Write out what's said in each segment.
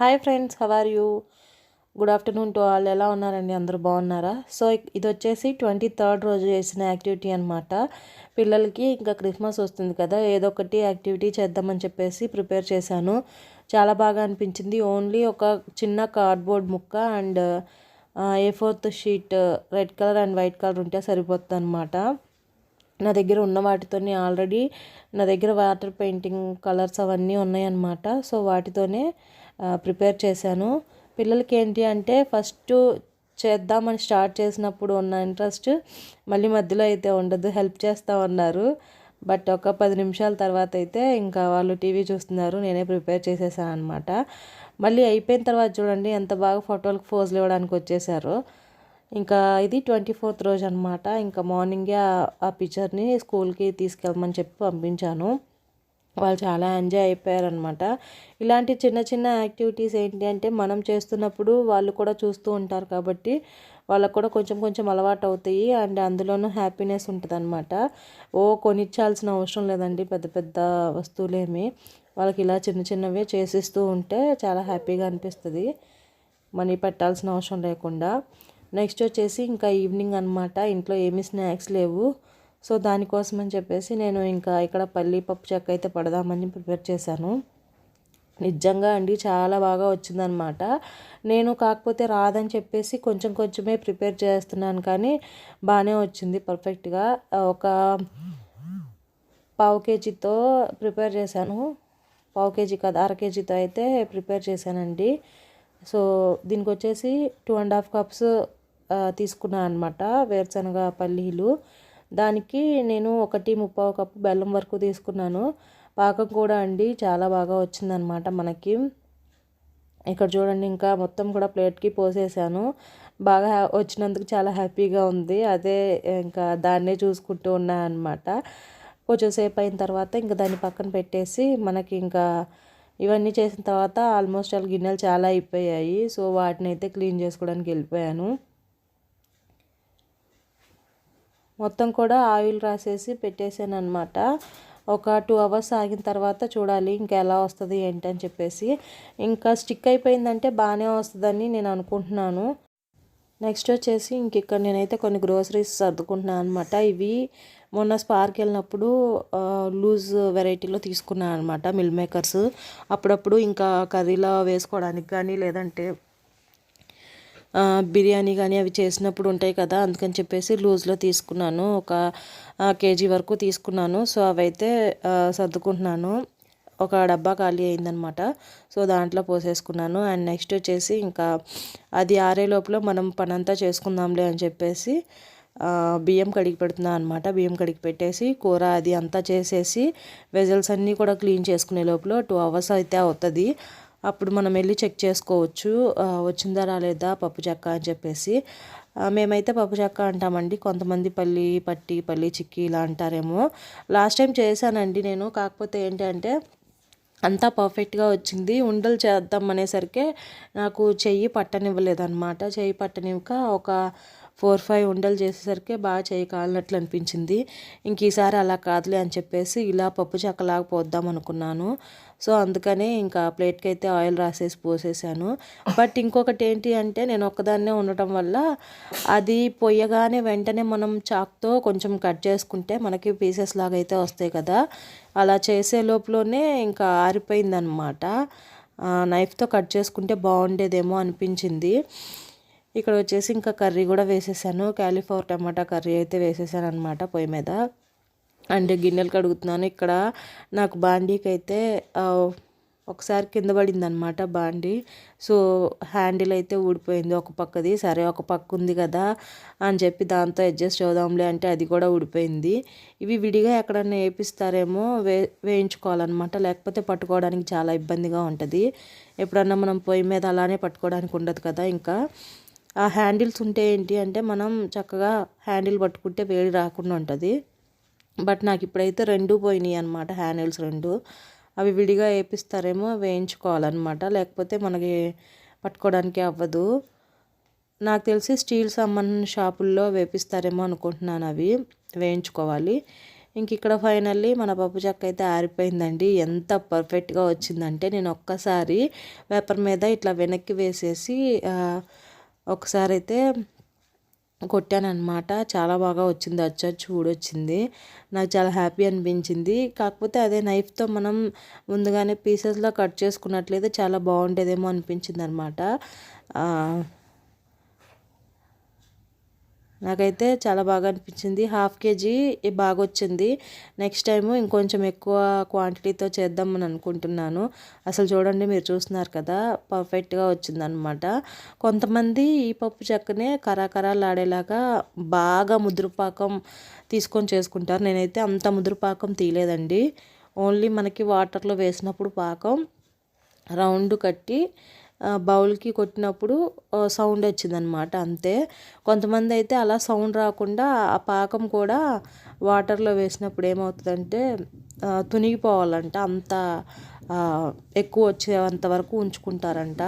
Hi friends how are you good afternoon to all ఎలా ఉన్నారండి? అందరూ బాగున్నారా? సో ఇది వచ్చేసి ట్వంటీ థర్డ్ రోజు చేసిన యాక్టివిటీ అనమాట పిల్లలకి ఇంకా క్రిస్మస్ వస్తుంది కదా ఏదో ఒకటి యాక్టివిటీ చేద్దామని చెప్పేసి ప్రిపేర్ చేశాను. చాలా బాగా అనిపించింది. ఓన్లీ ఒక చిన్న కార్డ్బోర్డ్ ముక్క and A fourth sheet red colour and white colour ఉంటే సరిపోతుంది అనమాట నా దగ్గర ఉన్న వాటితోనే ఆల్రెడీ నా దగ్గర వాటర్ పెయింటింగ్ కలర్స్ అవన్నీ ఉన్నాయన్నమాట. సో వాటితోనే ప్రిపేర్ చేశాను. పిల్లలకి ఏంటి అంటే ఫస్ట్ చేద్దామని స్టార్ట్ చేసినప్పుడు ఉన్న ఇంట్రెస్ట్ మళ్ళీ మధ్యలో అయితే ఉండదు హెల్ప్ చేస్తూ ఉన్నారు. బట్ ఒక పది నిమిషాల తర్వాత అయితే ఇంకా వాళ్ళు టీవీ చూస్తున్నారు నేనే ప్రిపేర్ చేసేసాను అనమాట మళ్ళీ అయిపోయిన తర్వాత చూడండి ఎంత బాగా ఫోటోలకు ఫోజులు ఇవ్వడానికి వచ్చేసారు. ఇంకా ఇది ట్వంటీ ఫోర్త్ రోజు అనమాట ఇంకా మార్నింగే ఆ పిక్చర్ని స్కూల్కి తీసుకెళ్ళమని చెప్పి పంపించాను. వాళ్ళు చాలా ఎంజాయ్ అయిపోయారనమాట ఇలాంటి చిన్న చిన్న యాక్టివిటీస్ ఏంటి అంటే మనం చేస్తున్నప్పుడు వాళ్ళు కూడా చూస్తూ ఉంటారు కాబట్టి వాళ్ళకు కూడా కొంచెం కొంచెం అలవాటు అవుతాయి అండ్ అందులోనూ హ్యాపీనెస్ ఉంటుంది అనమాట ఓ కొనిచ్చాల్సిన అవసరం లేదండి పెద్ద పెద్ద వస్తువులేమి. వాళ్ళకి ఇలా చిన్న చిన్నవి చేసిస్తూ ఉంటే చాలా హ్యాపీగా అనిపిస్తుంది. మనీ పెట్టాల్సిన అవసరం లేకుండా. నెక్స్ట్ వచ్చేసి ఇంకా ఈవినింగ్ అనమాట ఇంట్లో ఏమీ స్నాక్స్ లేవు. సో దానికోసం అని చెప్పేసి నేను ఇంకా ఇక్కడ పల్లి పప్పు చెక్క అయితే పడదామని ప్రిపేర్ చేశాను. నిజంగా అండి చాలా బాగా వచ్చిందనమాట నేను కాకపోతే రాదని చెప్పేసి కొంచెం కొంచెమే ప్రిపేర్ చేస్తున్నాను కానీ బాగానే వచ్చింది పర్ఫెక్ట్గా. ఒక పావు కేజీతో ప్రిపేర్ చేశాను. పావు కేజీ కాదు అర కేజీతో అయితే ప్రిపేర్ చేశానండి. సో దీనికి వచ్చేసి టూ అండ్ హాఫ్ కప్స్ తీసుకున్నాను అనమాట వేరుశనగ పల్లీలు. దానికి నేను ఒకటి ముప్పావు కప్పు బెల్లం వరకు తీసుకున్నాను. పాకం కూడా అండి చాలా బాగా వచ్చిందనమాట మనకి. ఇక్కడ చూడండి ఇంకా మొత్తం కూడా ప్లేట్కి పోసేసాను. బాగా వచ్చినందుకు చాలా హ్యాపీగా ఉంది. అదే ఇంకా దాన్నే చూసుకుంటూ ఉన్నాను అనమాట అయిన తర్వాత ఇంకా దాన్ని పక్కన పెట్టేసి మనకి ఇంకా ఇవన్నీ చేసిన తర్వాత ఆల్మోస్ట్ ఆల్ గిన్నెలు చాలా అయిపోయాయి. సో వాటిని అయితే క్లీన్ చేసుకోవడానికి వెళ్ళిపోయాను. మొత్తం కూడా ఆయిల్ రాసేసి పెట్టేసాను అనమాట ఒక టూ అవర్స్ ఆగిన తర్వాత చూడాలి ఇంకా ఎలా వస్తుంది ఏంటని చెప్పేసి. ఇంకా స్టిక్ అయిపోయిందంటే బాగానే వస్తుందని నేను అనుకుంటున్నాను. నెక్స్ట్ వచ్చేసి ఇంక ఇక్కడ నేనైతే కొన్ని గ్రోసరీస్ సర్దుకుంటున్నాను అనమాట ఇవి మొన్న స్పార్క్ వెళ్ళినప్పుడు లూజ్ వెరైటీలో తీసుకున్నాను అనమాట మిల్ మేకర్స్ అప్పుడప్పుడు ఇంకా కర్రీలో వేసుకోవడానికి కానీ లేదంటే బిర్యానీ కానీ అవి చేసినప్పుడు ఉంటాయి కదా అందుకని చెప్పేసి లూజ్లో తీసుకున్నాను. ఒక కేజీ వరకు తీసుకున్నాను. సో అవైతే సర్దుకుంటున్నాను. ఒక డబ్బా ఖాళీ అయిందనమాట. సో దాంట్లో పోసేసుకున్నాను. అండ్ నెక్స్ట్ వచ్చేసి ఇంకా అది ఆరే లోపల మనం పనంతా చేసుకుందాంలే అని చెప్పేసి బియ్యం కడిగి పెడుతున్నాను అనమాట. బియ్యం కడిగి పెట్టేసి కూర అది అంతా చేసేసి వెజల్స్ అన్నీ కూడా క్లీన్ చేసుకునే లోపల టూ అవర్స్ అయితే అవుతుంది. అప్పుడు మనం వెళ్ళి చెక్ చేసుకోవచ్చు వచ్చిందా రాలేదా పప్పు చెక్క అని చెప్పేసి. మేమైతే పప్పు చెక్క అంటామండి. కొంతమంది పల్లి పట్టి పల్లి చిక్కి ఇలా అంటారేమో. లాస్ట్ టైం చేశానండి నేను. కాకపోతే ఏంటంటే అంతా పర్ఫెక్ట్గా వచ్చింది. ఉండలు చేద్దాం అనేసరికి నాకు చెయ్యి పట్టనివ్వలేదన్నమాట. చెయ్యి పట్టనివ్వక ఒక ఫోర్ ఫైవ్ ఉండలు చేసేసరికి బాగా చేయి కాలినట్లు అనిపించింది. ఇంక ఈసారి అలా కాదులే అని చెప్పేసి ఇలా పప్పు చెక్కలాగా పోద్దాం అనుకున్నాను. సో అందుకనే ఇంకా ప్లేట్కి అయితే ఆయిల్ రాసేసి పోసేసాను. బట్ ఇంకొకటి ఏంటి అంటే నేను ఒక్కదాన్నే ఉండటం వల్ల అది పొయ్యగానే వెంటనే మనం చాక్తో కొంచెం కట్ చేసుకుంటే మనకి పీసెస్ లాగా అయితే వస్తాయి కదా. అలా చేసే లోపలనే ఇంకా ఆరిపోయిందనమాట. నైఫ్తో కట్ చేసుకుంటే బాగుండేదేమో అనిపించింది. ఇక్కడ వచ్చేసి ఇంకా కర్రీ కూడా వేసేసాను. క్యాలిఫోర్ టమాటా కర్రీ అయితే వేసేసాను అనమాట పొయ్యి మీద. అండ్ గిన్నెలు కడుగుతున్నాను. ఇక్కడ నాకు బాండీకి అయితే ఒకసారి కింద పడింది అనమాట బాండీ. సో హ్యాండిల్ అయితే ఊడిపోయింది ఒక పక్కది. సరే ఒక పక్క ఉంది కదా అని చెప్పి దాంతో అడ్జస్ట్ అవుదాంలే అంటే అది కూడా ఊడిపోయింది. ఇవి విడిగా ఎక్కడన్నా వేపిస్తారేమో వే వేయించుకోవాలన్నమాట. లేకపోతే పట్టుకోవడానికి చాలా ఇబ్బందిగా ఉంటుంది. ఎప్పుడన్నా మనం పొయ్యి మీద అలానే పట్టుకోవడానికి ఉండదు కదా ఇంకా. ఆ హ్యాండిల్స్ ఉంటే ఏంటి అంటే మనం చక్కగా హ్యాండిల్ పట్టుకుంటే వేడి రాకుండా ఉంటుంది. బట్ నాకు ఇప్పుడైతే రెండు పోయినాయి అనమాట హ్యాండిల్స్ రెండు. అవి విడిగా వేపిస్తారేమో వేయించుకోవాలన్నమాట. లేకపోతే మనకి పట్టుకోవడానికి అవ్వదు. నాకు తెలిసి స్టీల్ సంబంధించిన షాపుల్లో వేపిస్తారేమో అనుకుంటున్నాను అవి. వేయించుకోవాలి. ఇంక ఇక్కడ ఫైనల్లీ మన పప్పు చెక్క అయితే ఆరిపోయిందండి. ఎంత పర్ఫెక్ట్గా వచ్చిందంటే నేను ఒక్కసారి పేపర్ మీద ఇట్లా వెనక్కి వేసేసి ఒకసారి అయితే కొట్టానమాట చాలా బాగా వచ్చింది. అచ్చచ్చు ఊడొచ్చింది నాకు చాలా హ్యాపీ అనిపించింది. కాకపోతే అదే నైఫ్తో మనం ముందుగానే పీసెస్లో కట్ చేసుకున్నట్లయితే చాలా బాగుండేదేమో అనిపించింది అనమాట నాకైతే చాలా బాగా అనిపించింది. హాఫ్ కేజీ బాగా వచ్చింది నెక్స్ట్ టైము ఇంకొంచెం ఎక్కువ క్వాంటిటీతో చేద్దామని అనుకుంటున్నాను. అసలు చూడండి మీరు చూస్తున్నారు కదా పర్ఫెక్ట్గా వచ్చిందనమాట కొంతమంది ఈ పప్పు చెక్కనే కరాకరాలాడేలాగా బాగా ముద్రపాకం తీసుకొని చేసుకుంటారు. నేనైతే అంత ముద్రపాకం తీయలేదండి. ఓన్లీ మనకి వాటర్లో వేసినప్పుడు పాకం రౌండ్ కట్టి బౌల్కి కొట్టినప్పుడు సౌండ్ వచ్చిందనమాట అంతే. కొంతమంది అయితే అలా సౌండ్ రాకుండా ఆ పాకం కూడా వాటర్లో వేసినప్పుడు ఏమవుతుందంటే తునిగిపోవాలంట. అంత ఎక్కువ వచ్చేంత వరకు ఉంచుకుంటారంట.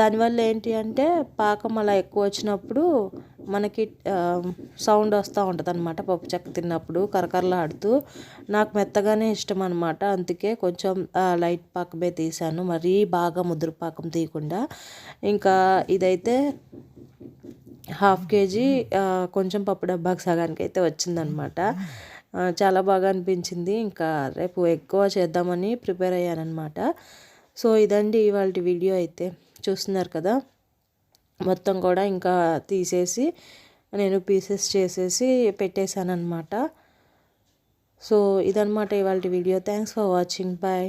దానివల్ల ఏంటి అంటే పాకం అలా ఎక్కువ వచ్చినప్పుడు మనకి సౌండ్ వస్తూ ఉంటుంది అనమాట పప్పు చెక్క తిన్నప్పుడు కరకరలాడుతూ. నాకు మెత్తగానే ఇష్టం అనమాట అందుకే కొంచెం లైట్ పాకమే తీసాను. మరీ బాగా ముదురు పాకం తీయకుండా. ఇంకా ఇదైతే హాఫ్ కేజీ కొంచెం పప్పు డబ్బాకి సగానికి అయితే వచ్చిందనమాట చాలా బాగా అనిపించింది. ఇంకా రేపు ఎక్కువ చేద్దామని ప్రిపేర్ అయ్యానమాట సో ఇదండి ఇవాళ వీడియో అయితే. చూస్తున్నారు కదా? మొత్తం కూడా ఇంకా తీసేసి నేను పీసెస్ చేసేసి పెట్టేశాను అనమాట సో ఇదనమాట ఇవాళ video thanks for watching bye